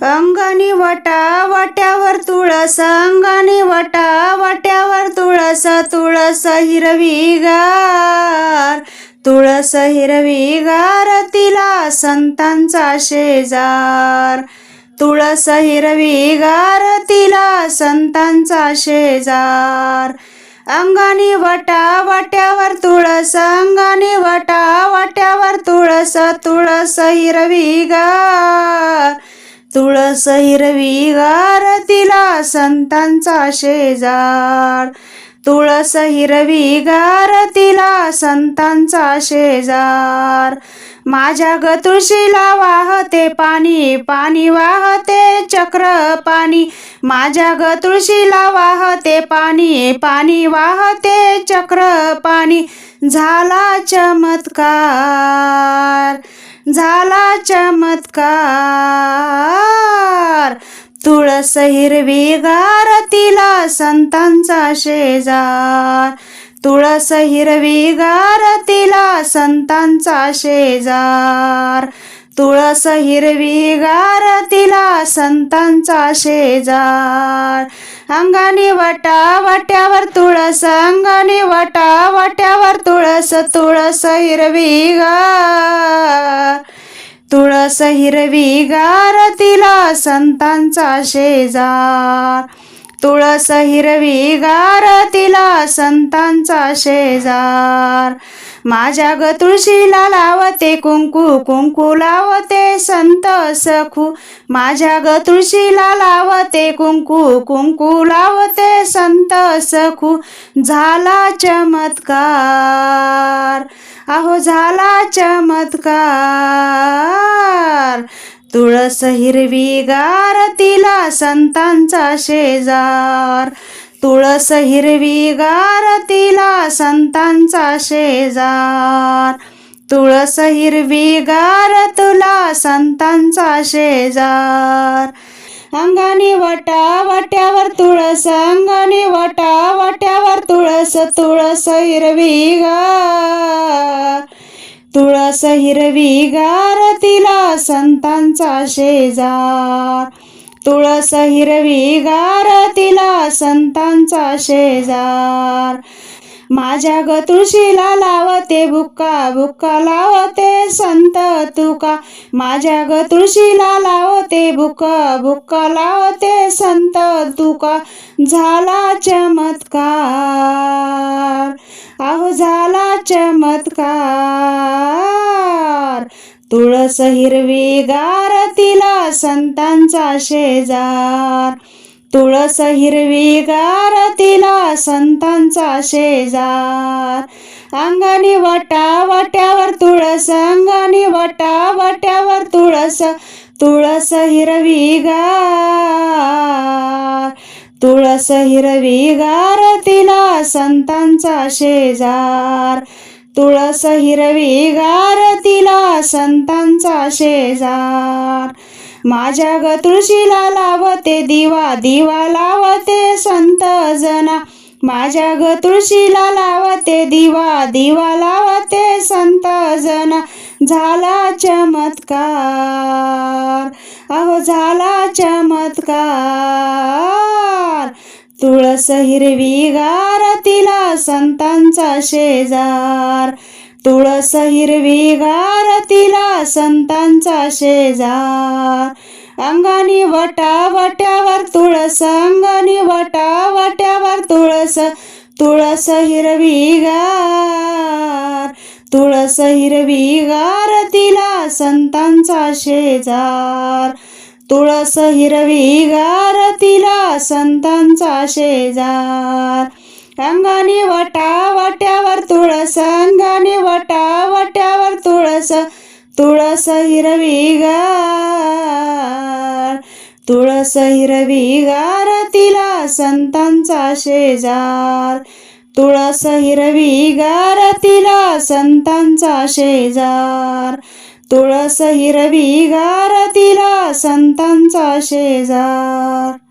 अंगानी वटा वाट्यावर तुळस अंगानी वटा वाट्यावर तुळस तुळस हिरवी गार तुळस हिरवी गार तिला संतांचा शेजार. तुळस हिरवी गार तिला संतांचा शेजार. अंगाने वाटा वाट्यावर तुळस अंगाने वाटा वाट्यावर तुळस तुळस हिरवी गार तुळस हिरवी गार तिला संतांचा शेजार. तुळस हिरवी गार तिला संतांचा शेजार. माझ्या ग तुळशीला वाहते पाणी पाणी वाहते चक्र पाणी. माझ्या ग तुळशीला वाहते पाणी पाणी वाहते चक्र पाणी. झाला चमत्कार. झाला चमत्कार. तुळस हिरवी गार तिला संतांचा शेजार. तुळस हिरवी गार तिला संतांचा शेजार. तुळस हिरवी गार तिला संतांचा शेजार. अंगानी वाटा वाट्यावर तुळस अंगानी वाटा वाट्यावर तुळस तुळस हिरवी गार. तुळस हिरवी गार तिला संतांचा शेजार. तुळस हिरवी गार तिला संतांचा शेजार. माझ्या ग तुळशीला लावते कुंकू कुंकू लावते संत सखू. माझ्या ग तुळशीला लावते कुंकू कुंकू लावते संत सखू. झाला चमत्कार अहो झाला चमत्कार. तुळस हिरवी गार तिला संतांचा शेजार. तुळस हिरवी गार तिला संतांचा शेजार. तुळस हिरवी गार तुला संतांचा शेजार. अंगानी वटा वाट्यावर तुळस अंगानी वटा वाट्यावर तुळस तुळस हिरवी गार तुळस हिरवी गार तिला संतांचा शेजार. तुळस हिरवी गार तिला संतांचा शेजार. माझ्या ग तुळशीला लावते बुक्का बुक्का लावते संत तुका. माझ्या ग तुळशीला लावते बुक्का बुक्का लावते संत तुका. झाला चमत्कार. अहो झाला चमत्कार. तुळस हिरवी गार तिला संतांचा शेजार. तुळस हिरवी गार तिला संतांचा शेजार. अंगाने वाटा वाट्यावर तुळस अंगानी वाटा वाट्यावर तुळस तुळस हिरवी गार. तुळस हिरवी गार तिला संतांचा शेजार. तुळस हिरवी गार तिला संतांचा शेजार. माझ्या ग तुळशीला लावते दिवा दिवा लावते संत जना. माझ्या ग तुळशीला लावते दिवा दिवा लावते संत जना. झाला चमत्कार. अहो झाला चमत्कार. तुळस हिरवी गार तिला संतांचा शेजार. तुळस हिरवी गार तिला संतांचा शेजार. अंगानी वटा वाट्यावर तुळस अंगानी वटा वाट्यावर तुळस तुळस हिरवी गार तुळस हिरवी गार तिला संतांचा शेजार. तुळस हिरवी गार तिला संतांचा शेजार. अंगानी वटा वाट्यावर तुळस अंगानी वटा वाट्यावर तुळस तुळस हिरवी गार. तुळस हिरवी गार तिला संतांचा शेजार. तुळस हिरवी गार तिला संतांचा शेजार. तुळस हिरवी गार तिला संतांचा शेजार.